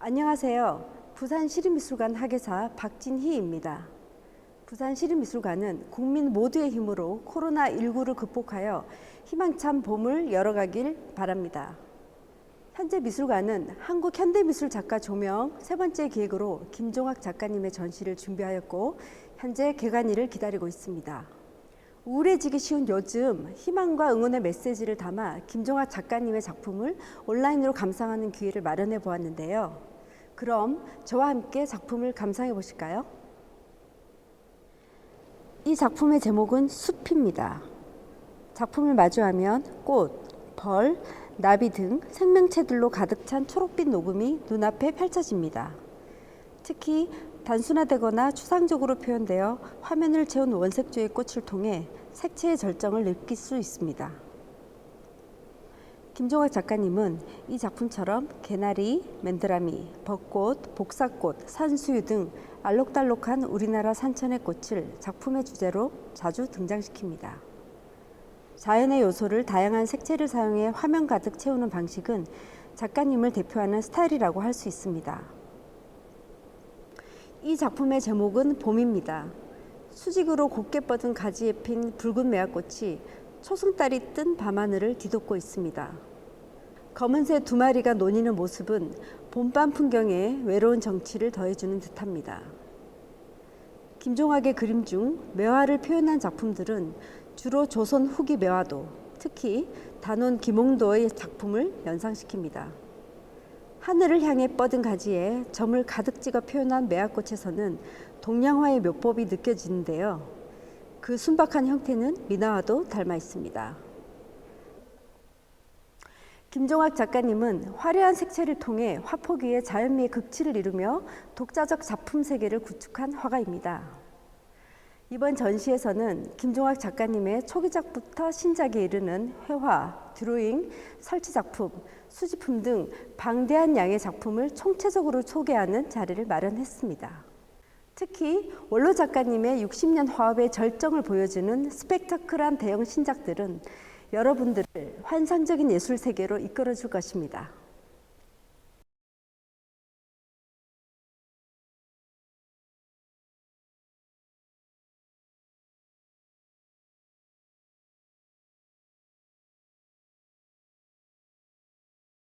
안녕하세요. 부산 시립미술관 학예사 박진희입니다. 부산 시립미술관은 국민 모두의 힘으로 코로나19를 극복하여 희망찬 봄을 열어가길 바랍니다. 현재 미술관은 한국 현대미술 작가 조명 세 번째 기획으로 김종학 작가님의 전시를 준비하였고 현재 개관일을 기다리고 있습니다. 우울해지기 쉬운 요즘 희망과 응원의 메시지를 담아 김종학 작가님의 작품을 온라인으로 감상하는 기회를 마련해 보았는데요. 그럼 저와 함께 작품을 감상해 보실까요? 이 작품의 제목은 숲입니다. 작품을 마주하면 꽃, 벌, 나비 등 생명체들로 가득 찬 초록빛 녹음이 눈앞에 펼쳐집니다. 특히 단순화되거나 추상적으로 표현되어 화면을 채운 원색조의 꽃을 통해 색채의 절정을 느낄 수 있습니다. 김종학 작가님은 이 작품처럼 개나리, 맨드라미, 벚꽃, 복사꽃, 산수유 등 알록달록한 우리나라 산천의 꽃을 작품의 주제로 자주 등장시킵니다. 자연의 요소를 다양한 색채를 사용해 화면 가득 채우는 방식은 작가님을 대표하는 스타일이라고 할 수 있습니다. 이 작품의 제목은 봄입니다. 수직으로 곱게 뻗은 가지에 핀 붉은 매화꽃이 초승달이 뜬 밤하늘을 뒤덮고 있습니다. 검은 새 두 마리가 노니는 모습은 봄밤 풍경에 외로운 정취를 더해주는 듯합니다. 김종학의 그림 중 매화를 표현한 작품들은 주로 조선 후기 매화도, 특히 단원 김홍도의 작품을 연상시킵니다. 하늘을 향해 뻗은 가지에 점을 가득 찍어 표현한 매화꽃에서는 동양화의 묘법이 느껴지는데요. 그 순박한 형태는 미나와도 닮아 있습니다. 김종학 작가님은 화려한 색채를 통해 화폭 위에 자연미의 극치를 이루며 독자적 작품 세계를 구축한 화가입니다. 이번 전시에서는 김종학 작가님의 초기작부터 신작에 이르는 회화, 드로잉, 설치 작품, 수집품 등 방대한 양의 작품을 총체적으로 소개하는 자리를 마련했습니다. 특히 원로 작가님의 60년 화업의 절정을 보여주는 스펙터클한 대형 신작들은 여러분들을 환상적인 예술 세계로 이끌어 줄 것입니다.